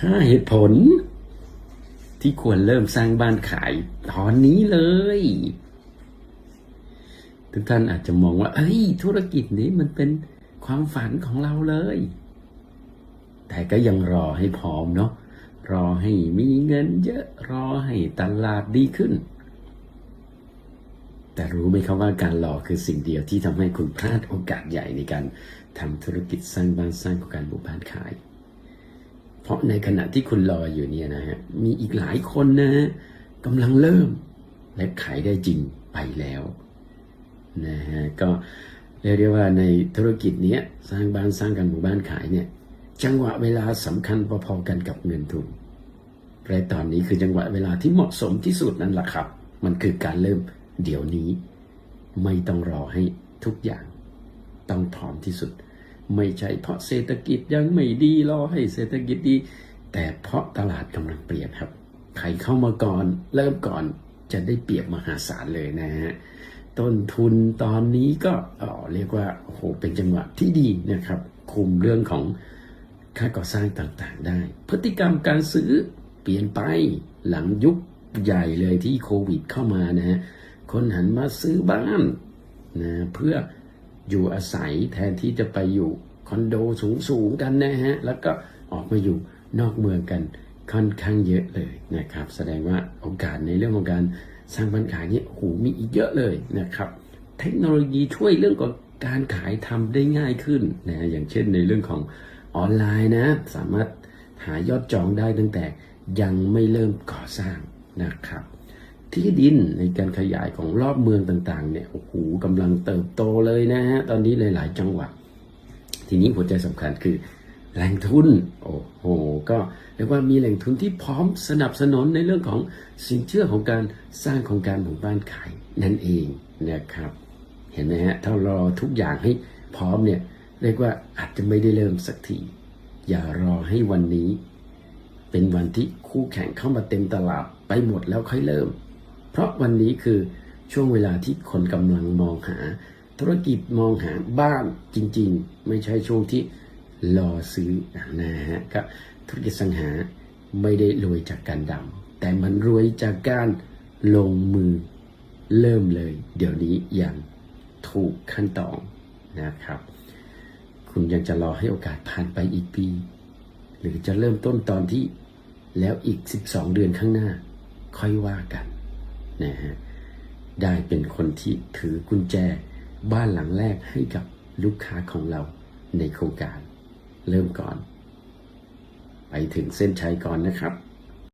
ห้าเหตุผล ที่ควรเริ่มสร้างบ้านขายตอนนี้เลย ทุกท่านอาจจะมองว่า เอ้ย ธุรกิจนี้มันเป็นความฝันของเราเลย แต่ก็ยังรอให้พร้อมเนาะ รอให้มีเงินเยอะ รอให้ตลาดดีขึ้น แต่รู้ไหมครับว่าการรอคือสิ่งเดียวที่ทำให้คุณพลาดโอกาสใหญ่ในการทำธุรกิจสร้างบ้านสร้างโครงการบุกบ้านขาย ราะในขณะที่คุณรออยู่เนี่ยนะฮะมีอีกหลายคนนะฮะกำลังเริ่มและขายได้จริงไปแล้วนะฮะก็เรียกได้ว่าในธุรกิจนี้สร้างบ้านสร้างการหมู่บ้านขายเนี่ยจังหวะเวลาสำคัญพอๆกันกับเงินทุนและตอนนี้คือจังหวะเวลาที่เหมาะสมที่สุดนั่นแหละครับ มันคือการเริ่มเดี๋ยวนี้ ไม่ต้องรอให้ทุกอย่างต้องพร้อมที่สุด ไม่ใช่เพราะเศรษฐกิจยังไม่ดีรอให้เศรษฐกิจดี แต่เพราะตลาดกำลังเปลี่ยนครับใครเข้ามาก่อนเริ่มก่อนจะได้เปรียบมหาศาลเลยนะฮะต้นทุนตอนนี้ก็เออเรียกว่าโอ้โหเป็นจังหวะที่ดีนะครับ คุมเรื่องของค่าก่อสร้างต่างๆได้ พฤติกรรมการซื้อเปลี่ยนไปหลังยุคใหญ่เลยที่โควิดเข้ามานะฮะคนหันมาซื้อบ้านนะเพื่อ อยู่อาศัยแทนที่จะไปอยู่คอนโดสูงๆกันนะฮะ แล้วก็ออกมาอยู่นอกเมืองกันค่อนข้างเยอะเลยนะครับ แสดงว่าโอกาสในเรื่องของการสร้างบ้านขายเนี่ยโอ้โหมีอีกเยอะเลยนะครับ เทคโนโลยีช่วยเรื่องของการขายทำได้ง่ายขึ้นนะอย่างเช่นในเรื่องของออนไลน์นะ สามารถหายอดจองได้ตั้งแต่ยังไม่เริ่มก่อสร้างนะครับ ที่ดินในการขยายของรอบเมืองต่างๆเนี่ยโอ้โหกำลังเติบโตเลยนะฮะตอนนี้หลาย ๆ จังหวัด ทีนี้หัวใจสำคัญคือแหล่งทุนโอ้โหก็เรียกว่ามีแหล่งทุนที่พร้อมสนับสนุนในเรื่องของสินเชื่อของการสร้างโครงการหมู่บ้านขายนั่นเองนะครับ เห็นไหมฮะถ้ารอทุกอย่างให้พร้อมเนี่ยเรียกว่าอาจจะไม่ได้เริ่มสักทีอย่ารอให้วันนี้ เป็นวันที่คู่แข่งเข้ามาเต็มตลาดไปหมดแล้วค่อยเริ่ม เพราะวันนี้คือช่วงเวลาที่คนกำลังมองหา ธุรกิจมองหาบ้านจริง ๆ ไม่ใช่ช่วงที่รอซื้อนะฮะก็ธุรกิจสังหาไม่ได้รวยจากการดำแต่มันรวยจากการลงมือเริ่มเลย เดี๋ยวนี้อย่างถูกขั้นตอนนะครับ คุณยังจะรอให้โอกาสผ่านไปอีกปี หรือจะเริ่มต้นตอนที่แล้วอีก 12 เดือนข้างหน้า ค่อยว่ากัน นะฮะได้เป็นคนที่ถือกุญแจบ้านหลังแรกให้กับลูกค้าของเราในโครงการ เริ่มก่อน ไปถึงเส้นชัยก่อนนะครับ